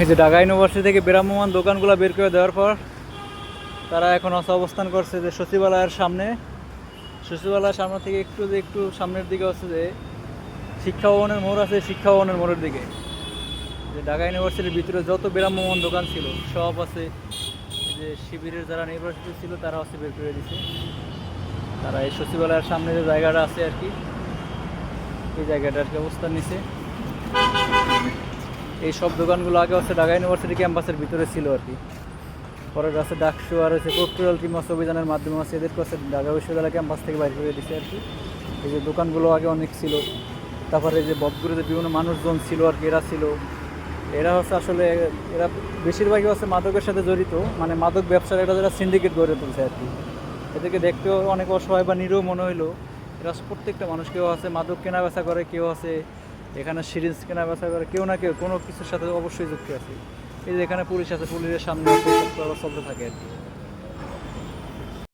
এই যে ঢাকা ইউনিভার্সিটি থেকে বিরামমান দোকানগুলো বের করে দেওয়ার পর তারা এখন আছে অবস্থান করছে যে সচিবালয়ের সামনে। সচিবালয়ের সামনে থেকে একটু যে একটু সামনের দিকে হচ্ছে যে শিক্ষা ভবনের মোড় আছে, শিক্ষা ভবনের মোড়ের দিকে। যে ঢাকা ইউনিভার্সিটির ভিতরে যত বিরামমান দোকান ছিল, সব আছে। যে শিবিরের যারা নির্বাচিত ছিল, তারা হচ্ছে বের করে দিছে। তারা এই সচিবালয়ের সামনে যে জায়গাটা আছে আর কি, এই জায়গাটা আর কি অবস্থান নিছে। এই সব দোকানগুলো আগে হচ্ছে ঢাকা ইউনিভার্সিটি ক্যাম্পাসের ভিতরে ছিল আর কি। পরে আছে ডাকসু আর হচ্ছে প্রক্টোরিয়াল টিম অভিযানের মাধ্যমে আছে, এদেরকে হচ্ছে ঢাকা বিশ্ববিদ্যালয় ক্যাম্পাস থেকে বাইর করে দিছে আর কি। এই যে দোকানগুলো আগে অনেক ছিল। তারপরে এই যে বদগুড়িতে বিভিন্ন মানুষজন ছিল আর কি, এরা ছিল। এরা হচ্ছে আসলে, এরা বেশিরভাগই হচ্ছে মাদকের সাথে জড়িত। মানে মাদক ব্যবসার একটা যারা সিন্ডিকেট গড়ে তুলছে আর কি। এদেরকে দেখতেও অনেক অসহায় বা নিরীহ মনে হইল। এরা প্রত্যেকটা মানুষ কেউ আছে, মাদক কেনা বেচা করে, কেউ আছে এখানে সিরিজ কেনা বেচা করে কেউ না কেউ, কোনো কিছুর সাথে অবশ্যই যুক্ত আছে। এই যে এখানে পুলিশ আছে, পুলিশের সামনে চলতে থাকে আর কি।